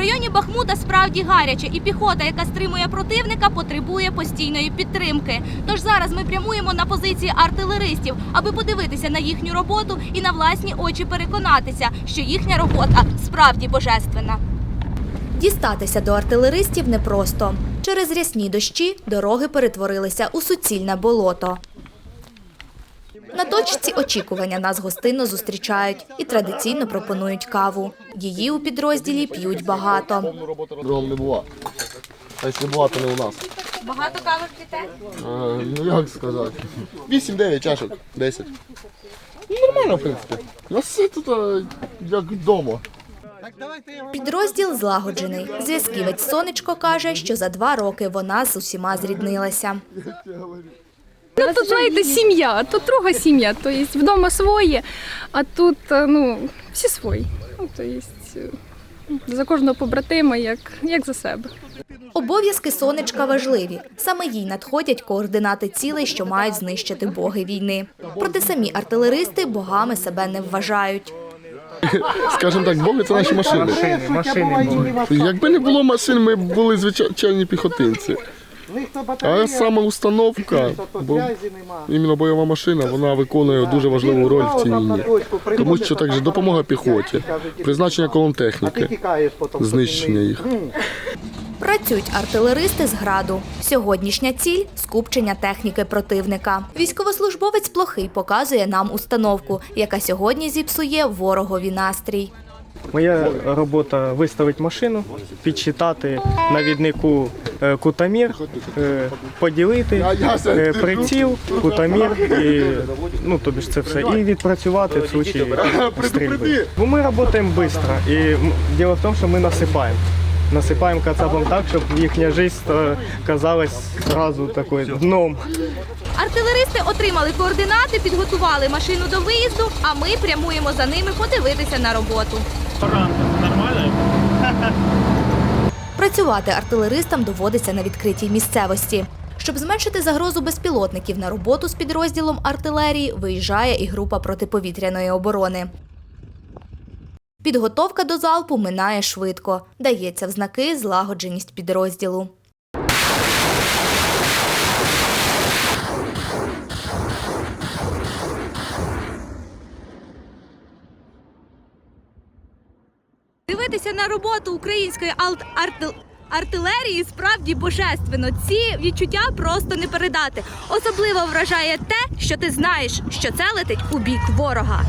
районі Бахмута справді гаряче, і піхота, яка стримує противника, потребує постійної підтримки. Тож зараз ми прямуємо на позиції артилеристів, аби подивитися на їхню роботу і на власні очі переконатися, що їхня робота справді божественна. Дістатися до артилеристів непросто. Через рясні дощі дороги перетворилися у суцільне болото. На точці очікування нас гостинно зустрічають і традиційно пропонують каву. Її у підрозділі п'ють багато. Другом не була. А якщо була, то не у нас. Багато кави п'єте? Е, ну як сказати? 8-9 чашок, 10. Ну, нормально, в принципі. У нас все тут е, як вдома. Підрозділ злагоджений. Зв'язківець Сонечко каже, що за два роки вона з усіма зріднилася. Ну, тут, знаєте, сім'я, тут друга сім'я, то є вдома своє, а тут е, ну, всі свої. Ну, то є, е, за кожного побратима, як, як за себе. Обов'язки сонечка важливі. Саме їй надходять координати цілей, що мають знищити боги війни. Проте самі артилеристи богами себе не вважають. Скажімо так, боги це наші машини. Машини, машини. Якби не було машин, ми були звичайні піхотинці. А саме установка, бо іменно бойова машина, вона виконує дуже важливу роль в цій війні. Тому що також допомога піхоті, призначення колон техніки, знищення їх. Працюють артилеристи з граду. Сьогоднішня ціль скупчення техніки противника. Військовослужбовець плохий показує нам установку, яка сьогодні зіпсує ворогові настрій. Моя робота виставити машину, підсчитати навіднику е, кутамір, е, поділити е, приціл, кутамір і ну тобі ж це все. І відпрацювати в случаї стрільби. Бо ми працюємо швидко. І діло в тому, що ми насипаємо. Насипаємо кацапом так, щоб їхня життя казалась одразу такою дном. Артилеристи отримали координати, підготували машину до виїзду, а ми прямуємо за ними подивитися на роботу. Працювати артилеристам доводиться на відкритій місцевості. Щоб зменшити загрозу безпілотників на роботу з підрозділом артилерії, виїжджає і група протиповітряної оборони. Підготовка до залпу минає швидко. Дається в знаки злагодженість підрозділу. Дивитися на роботу української арти- артилерії справді божественно. Ці відчуття просто не передати. Особливо вражає те, що ти знаєш, що це летить у бік ворога.